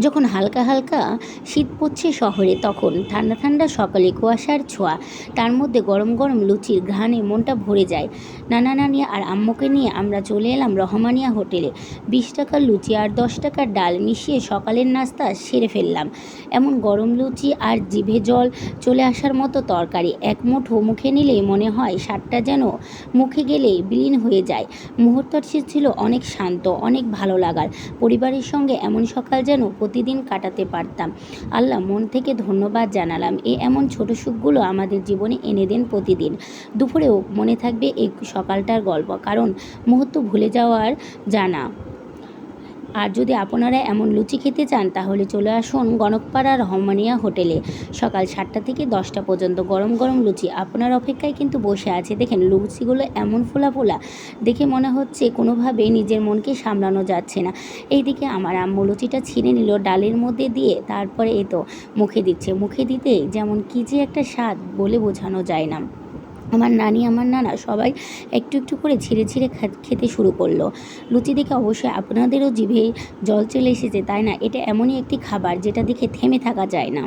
যখন হালকা হালকা শীত পড়ছে শহরে, তখন ঠান্ডা ঠান্ডা সকালে কুয়াশার ছোঁয়া, তার মধ্যে গরম গরম লুচির ঘ্রাণে মনটা ভরে যায়। নানা নানি আর আম্মুকে নিয়ে আমরা চলে এলাম রহমানিয়া হোটেলে। বিশ টাকার লুচি আর দশ টাকার ডাল মিশিয়ে সকালের নাস্তা সেরে ফেললাম। এমন গরম লুচি আর জিভে জল চলে আসার মতো তরকারি এক মুঠো মুখে নিলেই মনে হয় স্বাদটা যেন মুখে গেলেই বিলীন হয়ে যায়। মুহূর্তটি ছিল অনেক শান্ত, অনেক ভালো লাগার। পরিবারের সঙ্গে এমন সকাল যেন প্রতিদিন কাটাতে পারতাম। আল্লাহ মন থেকে ধন্যবাদ জানালাম। এ এমন ছোট সুখগুলো আমাদের জীবনে এনে দেন প্রতিদিন। দুপুরেও মনে থাকবে এই সকালটার গল্প। কারণ মুহূর্ত ভুলে যাওয়ার জানা। আর যদি আপনারা এমন লুচি খেতে চান, তাহলে চলে আসুন গণকপাড়া রহমানিয়া হোটেলে। সকাল সাতটা থেকে দশটা পর্যন্ত গরম গরম লুচি। আপনার অপেক্ষায় কিন্তু বসে আছে। দেখেন, লুচিগুলো এমন ফোলা ফোলা। দেখে মনে হচ্ছে কোনোভাবে নিজের মনকে সামলানো যাচ্ছে না। এইদিকে আমার আম্মু লুচিটা ছিঁড়ে নিল ডালের মধ্যে দিয়ে। তারপরে এ তো মুখে দিচ্ছে। মুখে দিতে যেমন কী যে একটা স্বাদ বলে বোঝানো যায় না। আমার নানি, আমার নানা সবাই একটু একটু করে ছিঁড়ে ছিঁড়ে খেতে শুরু করল। লুচি দেখে অবশ্যই আপনাদেরও জিভে জল চলে এসেছে, তাই না? এটা এমনই একটি খাবার যেটা দেখে থেমে থাকা যায় না।